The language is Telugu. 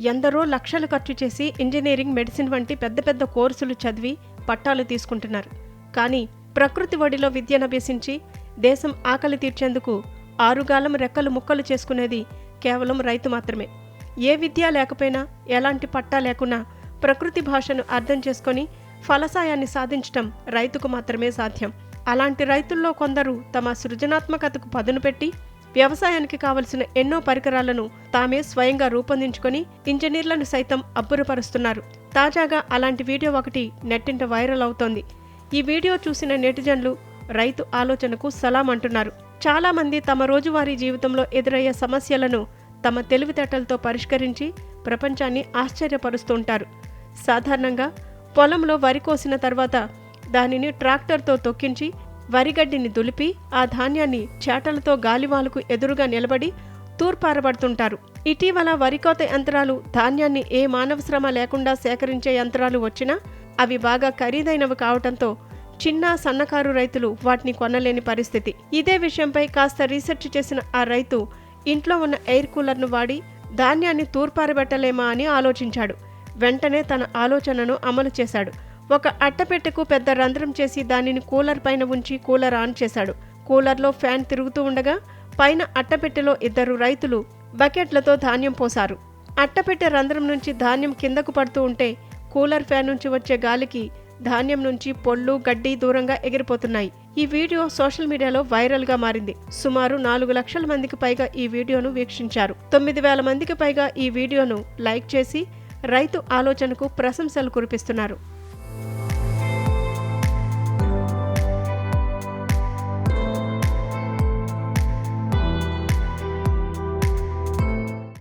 ఎందరో లక్షలు ఖర్చు చేసి ఇంజనీరింగ్ మెడిసిన్ వంటి పెద్ద పెద్ద కోర్సులు చదివి పట్టాలు తీసుకుంటున్నారు. కానీ ప్రకృతి ఒడిలో విద్యనభ్యసించి దేశం ఆకలి తీర్చేందుకు ఆరుగాలం రెక్కలు ముక్కలు చేసుకునేది కేవలం రైతు మాత్రమే. ఏ విద్య లేకపోయినా ఎలాంటి పట్టా లేకున్నా ప్రకృతి భాషను అర్థం చేసుకొని ఫలసాయాన్ని సాధించటం రైతుకు మాత్రమే సాధ్యం. అలాంటి రైతుల్లో కొందరు తమ సృజనాత్మకతకు పదును పెట్టి వ్యవసాయానికి కావలసిన ఎన్నో పరికరాలను తామే స్వయంగా రూపొందించుకొని ఇంజనీర్లను సైతం అబ్బురపరుస్తున్నారు. తాజాగా అలాంటి వీడియో ఒకటి నెట్టింట వైరల్ అవుతోంది. ఈ వీడియో చూసిన నెటిజన్లు రైతు ఆలోచనకు సలాం అంటున్నారు. చాలా మంది తమ రోజువారీ జీవితంలో ఎదురయ్యే సమస్యలను తమ తెలివితేటలతో పరిష్కరించి ప్రపంచాన్ని ఆశ్చర్యపరుస్తుంటారు. సాధారణంగా పొలంలో వరి కోసిన తర్వాత దానిని ట్రాక్టర్తో తొక్కించి వరిగడ్డిని దులిపి ఆ ధాన్యాన్ని చేటలతో గాలివాలుకు ఎదురుగా నిలబడి తూర్పారబడుతుంటారు. ఇటీవల వరికోత యంత్రాలు ధాన్యాన్ని ఏ మానవ శ్రమ లేకుండా సేకరించే యంత్రాలు వచ్చినా అవి బాగా ఖరీదైనవి కావటంతో చిన్న సన్నకారు రైతులు వాటిని కొనలేని పరిస్థితి. ఇదే విషయంపై కాస్త రీసెర్చ్ చేసిన ఆ రైతు ఇంట్లో ఉన్న ఎయిర్ కూలర్ను వాడి ధాన్యాన్ని తూర్పారబెట్టలేమా అని ఆలోచించాడు. వెంటనే తన ఆలోచనను అమలు చేశాడు. ఒక అట్టపెట్టెకు పెద్ద రంధ్రం చేసి దానిని కూలర్ పైన ఉంచి కూలర్ ఆన్ చేశాడు. కూలర్లో ఫ్యాన్ తిరుగుతూ ఉండగా పైన అట్టపెట్టెలో ఇద్దరు రైతులు బకెట్లతో ధాన్యం పోశారు. అట్టపెట్టె రంధ్రం నుంచి ధాన్యం కిందకు పడుతూ ఉంటే కూలర్ ఫ్యాన్ నుంచి వచ్చే గాలికి ధాన్యం నుంచి పొళ్ళు గడ్డి దూరంగా ఎగిరిపోతున్నాయి. ఈ వీడియో సోషల్ మీడియాలో వైరల్గా మారింది. సుమారు నాలుగు లక్షల మందికి పైగా ఈ వీడియోను వీక్షించారు. తొమ్మిది వేల మందికి పైగా ఈ వీడియోను లైక్ చేసి రైతు ఆలోచనకు ప్రశంసలు కురిపిస్తున్నారు.